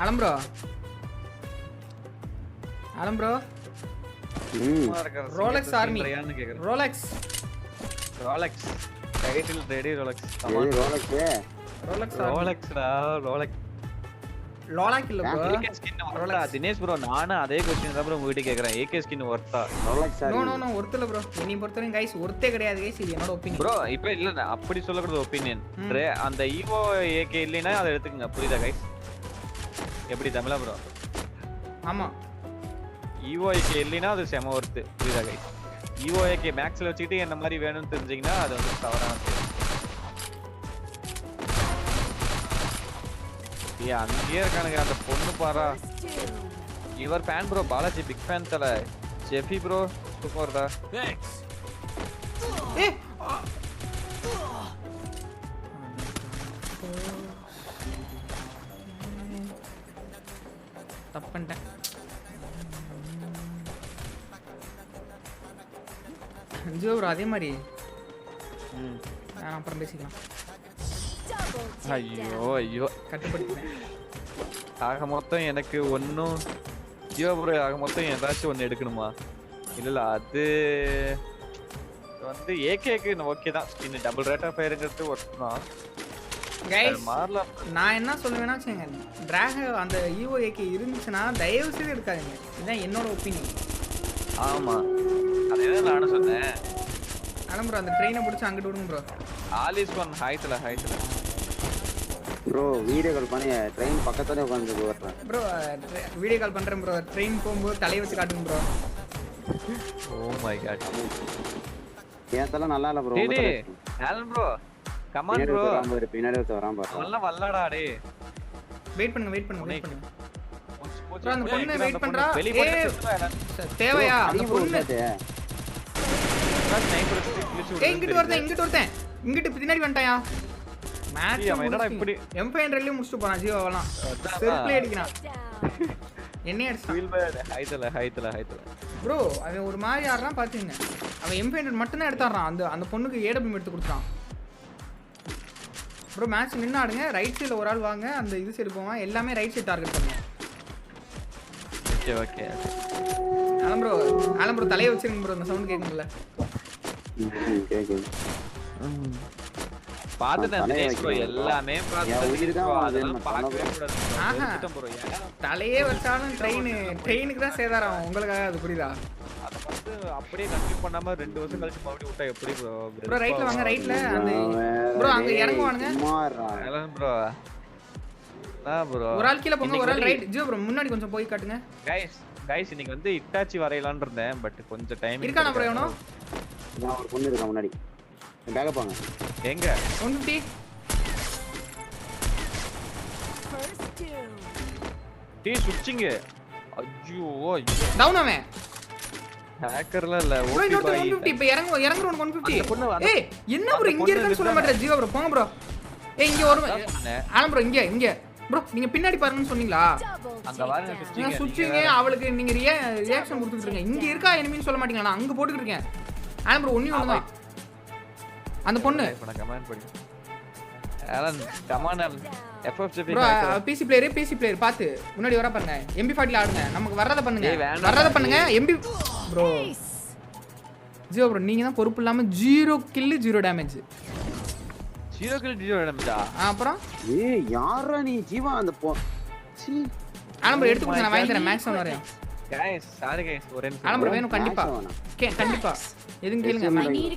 அலம் ப்ரோ அலம் bro Rolex army Rolex Rolex title ready Rolex எது ரோலக்ஸு ரோலக்ஸ் ரோலக்ஸ்டா ரோலக்ஸ் லோலாக் இல்ல ப்ரோ ஏகே ஸ்கின் ஒர்த்தா தினேஷ் ப்ரோ நானும் அதே கொஸ்டின் தான் ப்ரோ உங்ககிட்ட கேக்குறேன். ஏகே ஸ்கின் ஒர்த்தா ரோலக்ஸ் நோ நோ நோ ஒருத்தல ப்ரோ என்னை பொறுத்தவரைக்கும் கைஸ் ஒருத்தே கிடையாது கைஸ் இது என்னோட ப்ரோ இப்போ இல்ல அப்படி சொல்லக்கூடாது ஒப்பீனியன் ம். அந்த ஈவோ ஏகே இல்லைன்னா அதை எடுத்துக்கங்க. புரியுதா கைஸ் எப்படி தமிழா ப்ரோ ஆமா. ஈவோ ஏகே இல்லைன்னா அது செம ஒர்த்து புரியுதா கைஸ் ஈவோ ஏகே மேக்ஸ்ல வச்சுக்கிட்டு என்ன மாதிரி வேணும்னு தெரிஞ்சீங்கன்னா அது வந்து தவறான. ஏய் அங்கேயே இருக்கானுங்க அந்த பொண்ணு பாரா. இவர் fan bro Balaji big fan தல. ஜெஃபி ப்ரோ சூப்பர்டா ஏ தப்பு பண்ணிட்டேன். ஜியோ ப்ரோ அதே மாதிரி. அப்புறம் பேசிக்கலாம். ஐயோ ஐயோ. கட்டுப்படுத்தினேன் ஆக மொத்தம் எனக்கு ஒன்றும் ஜியோ ப்ரோ ஆக மொத்தம் ஏதாச்சும் ஒன்று எடுக்கணுமா? இல்ல இல்ல அது வந்து ஏகேக்கு ஓகே தான். இன்னும் டபுள் ரேட் ஆஃப் ஃபயருங்கிறது ஒர்க் தான் கைஸ் நான் என்ன சொல்லுவேன்னா வச்சுங்க டிராக அந்த ஈஓ ஏகே இருந்துச்சுன்னா தயவு செய்து எடுக்காதீங்க. இதுதான் என்னோட ஒப்பீனியன் ஆமா. அதே நானும் சொன்னேன்? அதான் ப்ரோ அந்த ட்ரெயினை பிடிச்சி அங்கிட்டு விடுங்க ப்ரோ ஆலிஸ் ஒன் ஹைட்ல ஹைட்ல. ப்ரோ வீடியோ கால் பண்ணி ட்ரெயின் பக்கத்துல உட்காந்து ஓட்டுறேன் ப்ரோ வீடியோ கால் பண்ணுறேன் ப்ரோ ட்ரெயின் போகும்போது தலையை வச்சு காட்டுங்க ப்ரோ ஓ மை காட் ஏத்தெல்லாம் நல்லா இல்ல ப்ரோ டேய் டேய். ஆலன் ப்ரோ கமான் ப்ரோ பின்னாடி ஒருத்தன் வரான் பாரு அவன்லாம் வல்லடா டே வெயிட் பண்ணுங்க வெயிட் பண்ணுங்க வெயிட் பண்ணுங்க. போச்சு, அந்த பொண்ணு அந்த பண்றா. தேவையா? அந்த பொண்ணு ஏய் இங்கிட்டு ஒருத்தன் இங்கிட்டு ஒருத்தன். இங்கிட்டு பின்னாடி வந்துட்டாயா? மேட்ச் என்னடா இப்படி? எம் ஃபைவ் ஹண்ட்ரட்லயும் முடிச்சுட்டு போறான் ஜீவாவெல்லாம் அதான். செருப்புல அடிக்கிறான். என்னைய அடிச்சான் Feel bad. ஹைட்ல ஹைட்ல ஹைட்ல ப்ரோ அவன் ஒரு மாதிரி ஆடுறான் பாத்துங்க அவன் எம் ஃபைவ் ஹண்ட்ரட் மட்டும் தான் எடுத்தாடுறான். அந்த அந்த பொண்ணுக்கு ஏடபிள்யூ எடுத்து கொடுத்தான் ப்ரோ மேட்ச் நின்று ஆடுங்க ரைட் சைடில் ஒரு ஆள் வாங்க அந்த இது சைடு போவான். எல்லாமே ரைட் சைடு டார்கெட் பண்ணுங்க. ஓகே ஓகே ஆலம் ப்ரோ ஆலம் ப்ரோ தலையை வச்சிருங்க ப்ரோ அந்த சவுண்ட் கேட்கும்ல. எல்லாமே தலையே வச்சாலும் ட்ரெயின் ட்ரெயினுக்கு தான் சேதாரம் உங்களுக்காக அது புரியுதா? வந்து அப்படியே கண்டினியூ பண்ணாம ரெண்டு வருஷம் கழிச்சு மறுபடியும் விட்டா எப்படி ப்ரோ ப்ரோ ரைட்ல வாங்க ரைட்ல அந்த ப்ரோ அங்க இறங்குவானுங்க. இருடா. ப்ரோ ஆ ப்ரோ ஒரு ஆள் கீழே போங்க ஒரு ஆள் ரைட் ஜியோ ப்ரோ முன்னாடி கொஞ்சம் போய் காட்டுங்க. கைஸ் கைஸ் இன்னைக்கு வந்து இட்டாச்சி வரையலாம்னு இருந்தேன் பட் கொஞ்சம் டைம் இருக்கானா ப்ரோ எவனோ? நான் ஒரு பொண்ணு இருக்கா முன்னாடி. பேக்க போங்க எங்க? ஒன் ஃபிஃப்டி டீ சுவிட்சிங் ஐயோ ஐயோ. டவுன் அவன்? ஹேக்கர்லாம் இல்ல ப்ரோ இப்போ இறங்கு அந்த பொண்ணு அந்த- ஏய் என்ன ப்ரோ அந்த இங்க இருக்குன்னு சொல்ல ப்ரோ போங்க ப்ரோ ஏய் இங்க ஒரு ஆலம் ப்ரோ இங்க இங்க. ப்ரோ நீங்க பின்னாடி பாருங்கன்னு சொன்னீங்களா? சுவிட்சிங் சுவிட்சிங்க அவளுக்கு நீங்க ரியா ரியாக்ஷன் கொடுத்துட்டு இருக்கீங்க இங்க இருக்கா எனிமின்னு சொல்ல மாட்டீங்களா? நான் அங்க போட்டுக்கிட்டு இருக்கேன். ஆலம் ப்ரோ ஒண்ணே தான் அந்த பொண்ணு. கமெண்ட் பண்ணி ஆலன் கமான் ஆலன் பிசி பிளேயர் பிசி பிளேயர் பார்த்து முன்னாடி வர பாருங்க. எம்பி ஃபார்ட்டில ஆடுங்க. நமக்கு வர்றத பண்ணுங்க. வர்றத பண்ணுங்க. எம்பி ப்ரோ ஜீரோ ப்ரோ நீங்க தான் பொறுப்பு இல்லாம zero kill zero damage zero kill zero டேமேஜா அப்புறம்? ஏய் யாரா நீ? ஜீவா அந்த பொ சீ. ஆலம்பரம் எடுத்து கொடுங்க நான் வாங்கி தரேன். மேக்ஸ் ஒன்று வரையும். கைஸ் சாரி கைஸ் ஒரே நிமிஷம் ஆலம்பரம் வேணும் கண்டிப்பா. கே கண்டிப்பா. எதுவும் கேளுங்க. SML. I need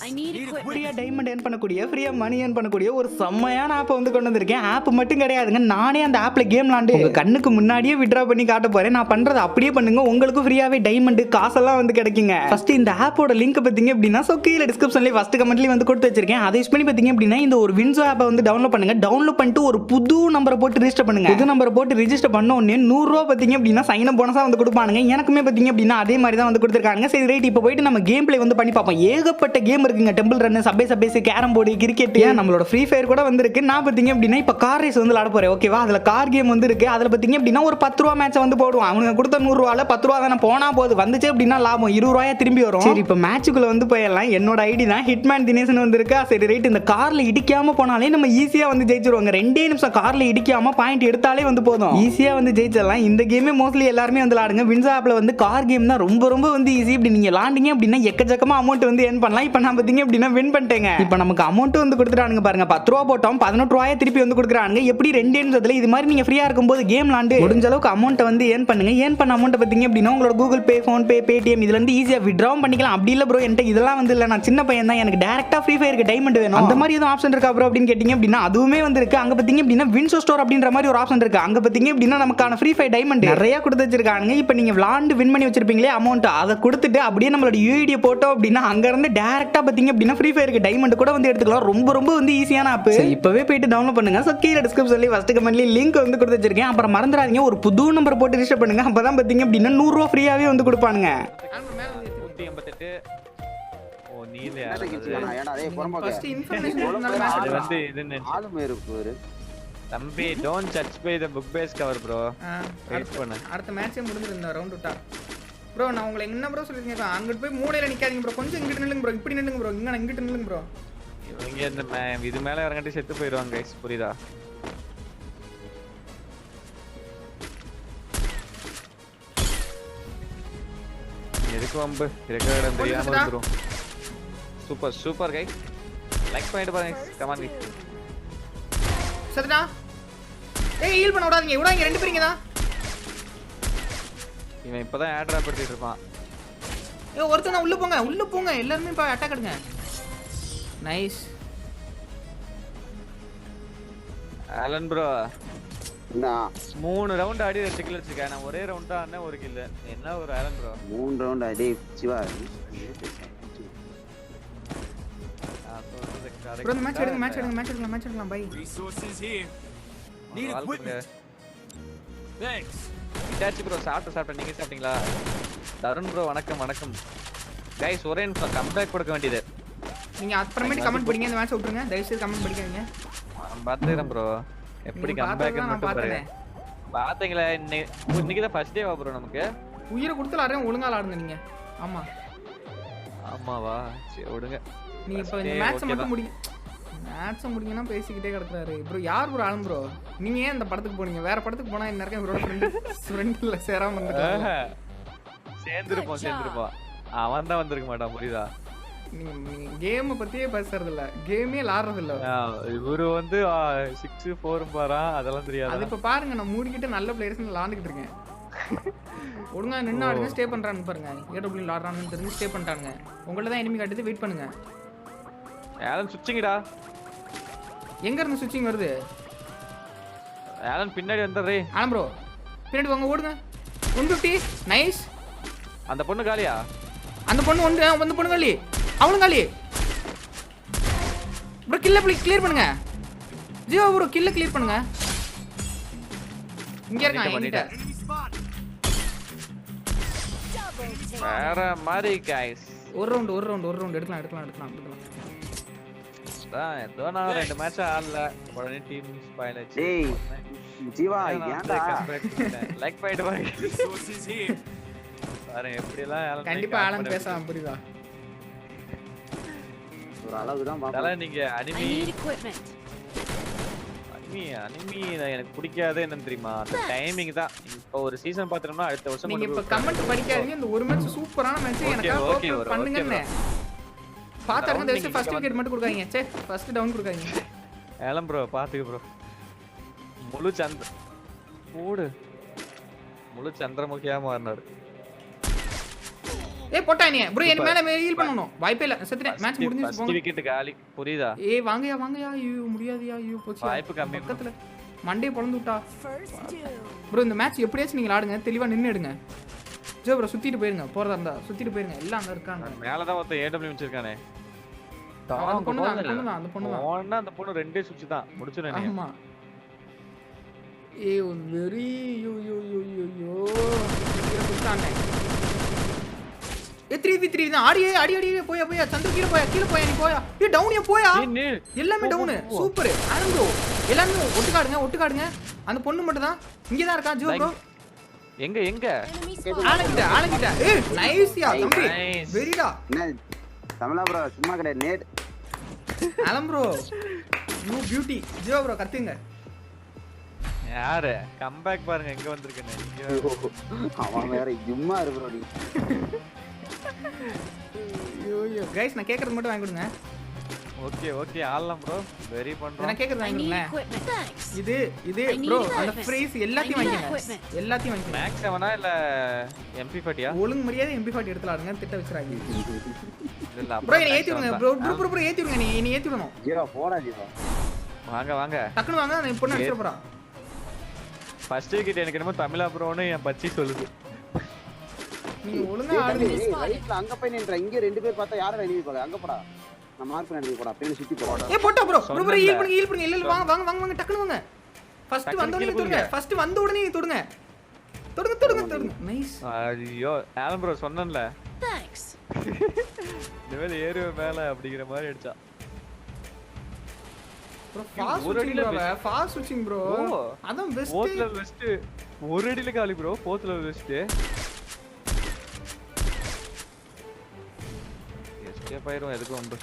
ஃப்ரீயாக டைமண்ட் ஏர்ன் பண்ணக்கூடிய ஃப்ரீயாக மணி ஏர்ன் பண்ணக்கூடிய ஒரு செம்மையான ஆப்பை வந்து கொண்டு வந்திருக்கேன். ஆப் மட்டும் கிடையாதுங்க நானே அந்த ஆப்பில் கேம் விளாண்டு உங்கள் கண்ணுக்கு முன்னாடியே விட்ரா பண்ணி காட்ட போகிறேன் நான் பண்ணுறது அப்படியே பண்ணுங்க உங்களுக்கு ஃப்ரீயாகவே டைமண்ட் காசெல்லாம் வந்து கிடைக்குங்க. ஃபர்ஸ்ட் இந்த ஆப்போட லிங்க் பார்த்தீங்க அப்படின்னா ஸோ கீழே டிஸ்கிரிப்ஷன்லேயே ஃபஸ்ட் கமெண்ட்லேயே வந்து கொடுத்து வச்சிருக்கேன். அதை யூஸ் பண்ணி பார்த்தீங்க அப்படின்னா இந்த ஒரு வின்சோ ஆப்பை வந்து டவுன்லோட் பண்ணுங்க. டவுன்லோட் பண்ணிட்டு ஒரு புது நம்பரை போட்டு ரிஜிஸ்டர் பண்ணுங்க. புது நம்பரை போட்டு ரிஜிஸ்டர் பண்ண உடனே நூறுரூவா பார்த்தீங்க அப்படின்னா சைன் போனஸாக வந்து கொடுப்பானுங்க. எனக்குமே பார்த்தீங்க அப்படின்னா அதே மாதிரி தான் வந்து கொடுத்துருக்காங்க சரி ரைட் இப்போ போயிட்டு நம்ம கேம் ப்ளே வந்து பண்ணி பார்ப்போம். ஏகப்பட்ட கேம் இருக்குங்க டெம்பிள் ரன் சபே சபேஸ் கேரம் போர்டு கிரிக்கெட் நம்மளோட ஃப்ரீ ஃபயர் கூட வந்திருக்கு. நான் பார்த்தீங்க அப்படின்னா இப்போ கார் ரேஸ் வந்து விளாட போறேன். ஓகேவா அதில் கார் கேம் வந்து இருக்கு. அதில் பார்த்தீங்க அப்படின்னா ஒரு பத்து ரூபா மேட்ச் வந்து போடுவான் அவனுங்க கொடுத்த நூறுரூவால பத்து ரூபா தானே போனா போது. வந்துச்சு அப்படின்னா லாபம். இருபது ரூபாயா திரும்பி வரும். சரி இப்போ மேட்சுக்குள்ள வந்து போயிடலாம். என்னோட ஐடி தான். ஹிட்மேன் தினேசன் வந்திருக்கா? சரி ரைட் இந்த கார்ல இடிக்காம போனாலே நம்ம ஈஸியா வந்து ஜெயிச்சிருவாங்க. ரெண்டே நிமிஷம் கார்ல இடிக்காம பாயிண்ட் எடுத்தாலே வந்து போதும். ஈஸியா வந்து ஜெயிச்சிடலாம். இந்த கேமே மோஸ்ட்லி எல்லாருமே வந்து விளாடுங்க வின்ஸ் ஆப்ல வந்து கார் கேம் தான் ரொம்ப ரொம்ப வந்து ஈஸி இப்படி நீங்க விளாண்டிங்க அப்படின்னா எக்கச்சக்கமா அமௌண்ட் வந்து ஏர்ன் பண்ணலாம். இப்போ நான் பார்த்தீங்க அப்படின்னா வின் பண்ணிட்டேங்க. இப்போ நமக்கு அமௌண்ட் வந்து கொடுத்துட்டானுங்க பாருங்க. பத்து ரூபா போட்டோம் பதினெட்டு ரூபாயை திருப்பி வந்து கொடுக்குறானுங்க. எப்படி ரெண்டு நிமிஷத்துல இது மாதிரி நீங்க ஃப்ரீயா இருக்கும்போது கேம் விளாண்டு முடிஞ்ச அளவுக்கு அமௌண்ட்டை வந்து ஏர்ன் பண்ணுங்க. ஏர்ன் பண்ண அமௌண்ட் பார்த்தீங்க அப்படின்னா உங்களோட Google pay phone pay Paytm இதுல இருந்து ஈஸியா விட்ராவும் பண்ணிக்கலாம். அப்படி இல்ல ப்ரோ என்கிட்ட இதெல்லாம் வந்து இல்லை. நான் சின்ன பையன் தான். எனக்கு டேரக்டா ஃப்ரீ ஃபயருக்கு டைமண்ட் வேணும். அந்த மாதிரி எதுவும் ஆப்ஷன் இருக்கா ப்ரோ அப்படின்னு கேட்டிங்க அப்படின்னா அதுவுமே வந்து இருக்கு. அங்க பார்த்தீங்க அப்படின்னா வின்சோ ஸ்டோர் அப்படின்ற மாதிரி ஒரு ஆப்ஷன் இருக்கு. அங்க பார்த்தீங்க அப்படின்னா நமக்கான ஃப்ரீ ஃபயர் டைமண்ட் நிறைய கொடுத்து வச்சிருக்காங்க இப்போ நீங்க விளாண்டு வின் பண்ணி வச்சிருப்பீங்களே அமௌண்ட் அதை கொடுத்துட்டு அப்படியே நம்மளோட யூஐடியை போட்டோம் அப்படின்னா அங்க இருந்து டேரக்டா பார்த்தீங்க அப்படின்னா ஃப்ரீ ஃபயருக்கு டைமண்ட் கூட வந்து எடுத்துக்கலாம். ரொம்ப ரொம்ப வந்து ஈஸியான ஆப் இப்பவே போயிட்டு டவுன்லோட் பண்ணுங்க. ஸோ கீழே டிஸ்கிரிப்ஷன்லேயே ஃபர்ஸ்ட் கமெண்ட்லேயே லிங்க் வந்து கொடுத்து வச்சிருக்கேன். அப்புறம் மறந்துடாதீங்க. ஒரு புது நம்பர் போட்டு ரிஜிஸ்டர் பண்ணுங்க. அப்பதான் பார்த்தீங்க அப்படின்னா நூறுரூவா ஃப்ரீயாவே வந்து கொடுப்பானுங்க. தம்பி don't search by the book base cover bro அடுத்த- பண்ணு. அடுத்த மேட்சே முடிஞ்சிருந்த ரவுண்ட் விட்டா ப்ரோ நான் உங்களை என்ன ப்ரோ சொல்லிருக்கேன் அங்கிட்டு போய் மூலையில நிக்காதீங்க ப்ரோ கொஞ்சம் இங்கிட்டு நில்லுங்க ப்ரோ இப்படி நில்லுங்க ப்ரோ இங்க இங்கிட்டு நில்லுங்க ப்ரோ இவங்க இந்த இது மேல இறங்கிட்டு செத்து போயிடுவாங்க guys. புரியுதா? எதுக்கு வம்பு? இருக்கிற இடம் தெரியாம? வந்துரும். சூப்பர் சூப்பர் கை லைக் பண்ணிட்டு பாருங்க கமான் கை சத்துடா ஏய் ஹீல் பண்ண விடாதீங்க. விடாதீங்க. ரெண்டு பேருங்க தான் இவன் இப்பதான் ஆட் ட்ராப் எடுத்துட்டு இருப்பான் ஏ ஒருத்தங்க உள்ள போங்க உள்ள போங்க எல்லாருமே இப்போ அட்டாக் எடுங்க நைஸ் ஆலன் ப்ரோ மூணு ரவுண்ட் ஆடி ரெண்டு கில் வச்சிருக்கேன் நான் ஒரே ரவுண்ட் தான் ஒரு கில் என்ன ஒரு ஆலன் ப்ரோ மூணு round ஆ? டேய், சிவா. ப்ரோ இந்த மேட்ச் எடுங்க மேட்ச் எடுங்க மேட்ச் எடுக்கலாம் மேட்ச் எடுக்கலாம் bye Resources here. Need equipment. Thanks. Itachi bro சாப்பிட்டு சாப்பிட்டேன். நீங்க சாப்பிட்டீங்களா? தருண் ப்ரோ வணக்கம் வணக்கம். கைஸ் ஒரே நிமிஷம் கம்பேக் கொடுக்க வேண்டியது. நீங்க அப்புறமேட்டு கமெண்ட் படிங்க இந்த மேட்ச் விட்டுருங்க. தயவு செய்து கமெண்ட் படிக்காதீங்க. நான் பார்த்துக்கிறேன் ப்ரோ எப்படி கம்பேக் மட்டும் பாருங்க. பாத்தீங்களா இன்னைக்கு தான் ஃபர்ஸ்ட் டேவா ப்ரோ நமக்கு? உயிரை கொடுத்து விளாடுறேன் ஒழுங்கா விளாடுங்க நீங்க. ஆமா. ஆமாவா? சரி விடுங்க. நீங்க இப்போ இந்த மேட்சை மட்டும். முடிங்க மேட்சை முடிங்கன்னா பேசிக்கிட்டே கிடக்குறாரு. ப்ரோ யார் ப்ரோ ஆளும் ப்ரோ நீங்க ஏன் இந்த படத்துக்கு போனீங்க? வேற படத்துக்கு போனா என்ன இருக்கேன் இவரோட ஃப்ரெண்ட் ஃப்ரெண்ட்ல சேராம இருந்துட்டாங்க ஆஹா. சேர்ந்திருப்போம் சேர்ந்திருப்போம். அவன் தான் வந்திருக்க மாட்டான் புரியுதா? கேமை பத்தியே பேசுறது இல்ல கேமே விளாடுறது இல்ல இவரு வந்து சிக்ஸ் ஃபோரும் பாறான் அதெல்லாம் அது தெரியாது இப்ப பாருங்க நான் மூடிக்கிட்டு நல்ல பிளேயர்ஸ் விளாண்டுக்கிட்டு இருக்கேன். ஒழுங்கா நின்று ஆடுங்க ஸ்டே பண்றான்னு பாருங்க. ஏடபிள்யூ விளாடுறான்னு தெரிஞ்சு ஸ்டே பண்ணிட்டாங்க உங்கள்ட்ட தான் எனிமி காட்டுது வெயிட் பண்ணுங்க. ஆலன் சுச்சிங்கடா எங்க இருந்து சுவிட்சிங் வருது? ஆலன் பின்னாடி வந்துடுறே. ஆலம் ப்ரோ பின்னாடி வாங்க ஓடுங்க. ஒன் ஃபிஃப்டி நைஸ் அந்த பொண்ணு காலியா? அந்த பொண்ணு ஒன்று அந்த பொண்ணு காலி. அவளும் காலி. ப்ரோ கில்ல கிளியர் பண்ணுங்க. ஜீவா ப்ரோ கில்ல கிளியர் பண்ணுங்க. இங்க இருக்கான் என்கிட்ட. வேற மாதிரி கைஸ் ஒரு ரவுண்ட் ஒரு ரவுண்ட் ஒரு ரவுண்ட் எடுக்கலாம் எடுக்கலாம் எடுக்கலாம் எடுக்கலாம். ஏதோ நான் ரெண்டு மேட்ச் ஆடல. உடனே டீம் ஸ்பாயில் ஆச்சு டேய், ஜீவா, ஏன்டா? லைக் எப்படி எல்லாம் கண்டிப்பா புரியுதா? ஒரு. அதெல்லாம் நீங்க அனிமி. அனிமி அனிமி எனக்கு பிடிக்காது என்னன்னு தெரியுமா? அந்த டைமிங் தான். இப்போ ஒரு சீசன் பாத்துட்டோம்னா அடுத்த வருஷம் நீங்க இப்ப கமெண்ட் படிக்காதீங்க இந்த ஒரு மேட்ச் சூப்பரான மேட்ச் பண்ணுங்கன்னு. okay, பாத்தாருங்க நீங்க ஃபர்ஸ்ட் விக்கெட் மட்டும் கொடுக்காதீங்க. சே ஃபர்ஸ்ட் டவுன் கொடுக்காதீங்க. ஏலம் ப்ரோ பாத்துக்க ப்ரோ முழு சந்திர போடு முழு சந்திரமுகியா மாறினாரு. ஏய் போட்டா நீ ப்ரோ என் மேல ஹீல் பண்ணனும் வாய்ப்பே இல்ல. செத்துட்டேன். மேட்ச் முடிஞ்சிருச்சு ஃபர்ஸ்ட் போங்க. விக்கெட் காலி புரியுதா? ஏய் வாங்கயா வாங்கயா ஐயோ முடியாதுயா ஐயோ போச்சு. வாய்ப்பு கம்மி. பக்கத்துல. மண்டே பொளந்து விட்டா. ப்ரோ இந்த மேட்ச் எப்படியாச்சும் நீங்க ஆடுங்க தெளிவா நின்னு எடுங்க. ஜோ ப்ரோ சுத்திட்டு போயிருங்க. போறதா இருந்தா சுத்திட்டு போயிருங்க. எல்லாம் அங்க இருக்காங்க. மேலதான் ஒருத்தன் ஏடபிள்யூ வச்சிருக்கானே. அந்த பொண்ணு தான் அந்த பொண்ணு தான் அந்த பொண்ணு தான் போனா அந்த பொண்ணு ரெண்டே சுவிட்ச் தான். முடிச்சிடும் நீ. ஆமா. ஏ very yo yo yo yo yo குத்தானே ஏ த்ரீ வி த்ரீ தான் ஆடியே அடி அடி அடி, போயா போயா. சந்திர கீழே போயா கீழே போயா நீ போயா. ஏ டவுனியா போயா. ஏய், நீ. எல்லாமே டவுனு சூப்பர் ஆனந்த் எல்லாமே ஒட்டுக்காடுங்க ஒட்டுக்காடுங்க அந்த பொண்ணு மட்டும் தான் இங்கே தான் இருக்கா ஜோ ப்ரோ எங்க எங்க. ஆளங்கிட்ட ஆளங்கிட்ட ஏ நைஸ்யா தம்பி. வெரிடா என்ன தமிழா ப்ரோ சும்மா கிடையாது. நேட் அலம் bro new beauty Jio bro கத்துங்க. யாரு? கம்பேக் பாருங்க எங்க வந்திருக்கேன்னு. அவன் வேற சும்மா இருக்கு ப்ரோ நீ ஐயோ ஐயோ. கைஸ் நான் கேட்கறது மட்டும் வாங்கி கொடுங்க. ஓகே ஓகே ஆடலாம் ப்ரோ வெரி பண்றோம். நான் கேட்கறது I வாங்கி need கொடுங்களேன் equipment. Thanks. இது இது ப்ரோ அந்த. ஃப்ரேஸ் எல்லாத்தையும் equipment. எல்லாத்தையும் வாங்கிக்கங்க. மேக்ஸ் செவனா இல்ல எம்பி ஃபார்ட்டியா ஒழுங்கு மரியாதை எம்பி ஃபார்ட்டி எடுத்துலாருங்க திட்ட வச்சுறாங்க. இல்ல ப்ரோ Max ஏத்தி விடுங்க 7 ப்ரோ. ப்ரோ ப்ரோ ப்ரோ ஏத்தி விடுங்க நீ நீ ஏத்தி விடணும். ஜீரோ போடா ஜீரோ. வாங்க வாங்க. டக்குனு வாங்க அந்த பொண்ணு அடிச்சிட போறா ஃபர்ஸ்ட் கிட்ட எனக்கு என்னமோ தமிழா ப்ரோன்னு என் பச்சி சொல்லுது. நீங்க ஒழுங்கா ஆடுங்க. ரைட்ல அங்க போய் நின்ற இங்க ரெண்டு பேர் பார்த்தா யாரும் எனிமி பாக்க அங்க போடா. நான் மார்க் பண்ணி போடா பின்னாடி சுத்தி போடா. ஏ போட்டா ப்ரோ ப்ரோ ப்ரோ ஹீல் சொன்னேன்ல. பண்ணுங்க ஹீல் பண்ணுங்க இல்ல இல்ல வாங்க வாங்க வாங்க வாங்க டக்குனு வாங்க. ஃபர்ஸ்ட் டக்குனு வந்த உடனே தொடுங்க. போடுங்க. ஃபர்ஸ்ட் வந்த உடனே தொடுங்க. தொடுங்க தொடுங்க தொடுங்க. நைஸ் ஐயோ ஆலம் ப்ரோ சொன்னேன்ல. Thanks. லெவல் ஏறு மேல அப்படிங்கிற மாதிரி அடிச்சா. ப்ரோ ஃபாஸ்ட் ஒரு ஸ்விட்சிங் ப்ரோ ஃபாஸ்ட் ஸ்விட்சிங் ப்ரோ ஓ. அதான் பெஸ்ட் ஃபோர்த் லெவல் வெஸ்ட் ஒரு அடியில காலி bro fourth level west escape ஆயிரும் எதுக்கும் வந்து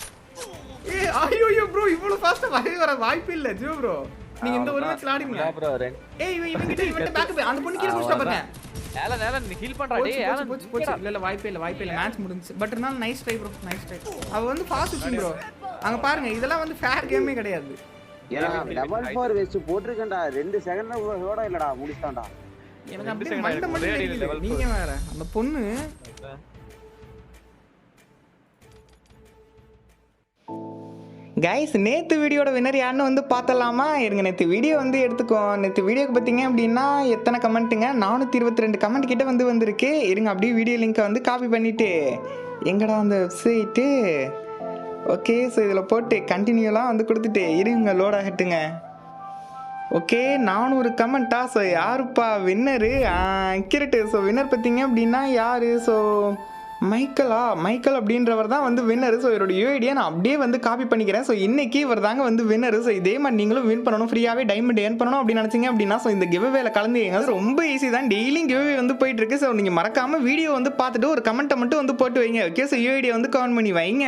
ஏ ஐயோ ஐயோ ப்ரோ இவ்வளவு ஃபாஸ்டா வரவே வர வாய்ப்பே இல்ல. ஜியோ ப்ரோ நீங்க இந்த ஒரு மேட்ச்ல ஆடுங்க ப்ரோ ஏய் இவன் இவன் கிட்ட இவன் பேக் அந்த பொண்ணு கீழ புடிச்சா பாருங்க. நேல நேல நீ ஹீல் பண்றா டேய் போச்சு, ஆலம் போச்சு, போச்சு. இல்ல இல்ல வாய்ப்பே இல்ல வாய்ப்பே இல்ல. மேட்ச் முடிஞ்சுச்சு. பட் இருந்தாலும் nice try bro nice try அவ வந்து ஃபாஸ்ட் ஸ்விட்சிங் ப்ரோ அங்க பாருங்க இதெல்லாம் வந்து ஃபேர் கேமே கிடையாது. ஏன்னா டபுள் ஃபோர் வெஸ்ட் போட்டிருக்கேன்டா. ரெண்டு செகண்ட்ல ஓட இல்லடா முடிச்சிட்டான்டா. எனக்கு அப்படியே மண்டை. மண்டை நீங்க வேற அந்த பொண்ணு. கைஸ் நேற்று வீடியோட வினர் யாருன்னு வந்து பார்த்தலாமா இருங்க நேற்று வீடியோ வந்து எடுத்துக்கோ நேற்று வீடியோக்கு பார்த்தீங்க அப்படின்னா எத்தனை கமெண்ட்டுங்க? நானூற்றி இருபத்தி ரெண்டு கமெண்ட் கிட்ட வந்து வந்திருக்கு. இருங்க அப்படியே வீடியோ லிங்க்கை வந்து காப்பி பண்ணிவிட்டு எங்கடா அந்த வெப்சைட்டு ஓகே ஸோ இதில் போட்டு கண்டினியூலாம் வந்து கொடுத்துட்டு இருங்க லோட் ஆகட்டுங்க. ஓகே நானூறு கமெண்ட்டா? ஸோ யாருப்பா வின்னரு கிரட்டு. ஸோ வின்னர் பார்த்தீங்க அப்படின்னா யார்? ஸோ மைக்கேலா மைக்கேல் அப்படின்றவர் தான் வந்து வின்னர் ஸோ இவரோட யூஐடியை நான் அப்படியே வந்து காப்பி பண்ணிக்கிறேன். ஸோ இன்றைக்கி இவர் தாங்க வந்து வின்னர் ஸோ இதே மாதிரி நீங்களும் வின் பண்ணணும். ஃப்ரீயாகவே டைமண்ட் ஏர்ன் பண்ணணும் அப்படின்னு நினச்சிங்க அப்படின்னா ஸோ இந்த கிவ்வேல கலந்துங்க ரொம்ப ஈஸி தான். டெய்லியும் கிவ்வே வந்து போயிட்டு இருக்கு ஸோ நீங்கள் மறக்காமல் வீடியோ வந்து பார்த்துட்டு ஒரு கமெண்ட்டை மட்டும் வந்து போட்டு வைங்க. ஓகே ஸோ யூஐடியை வந்து கமெண்ட் பண்ணி வைங்க.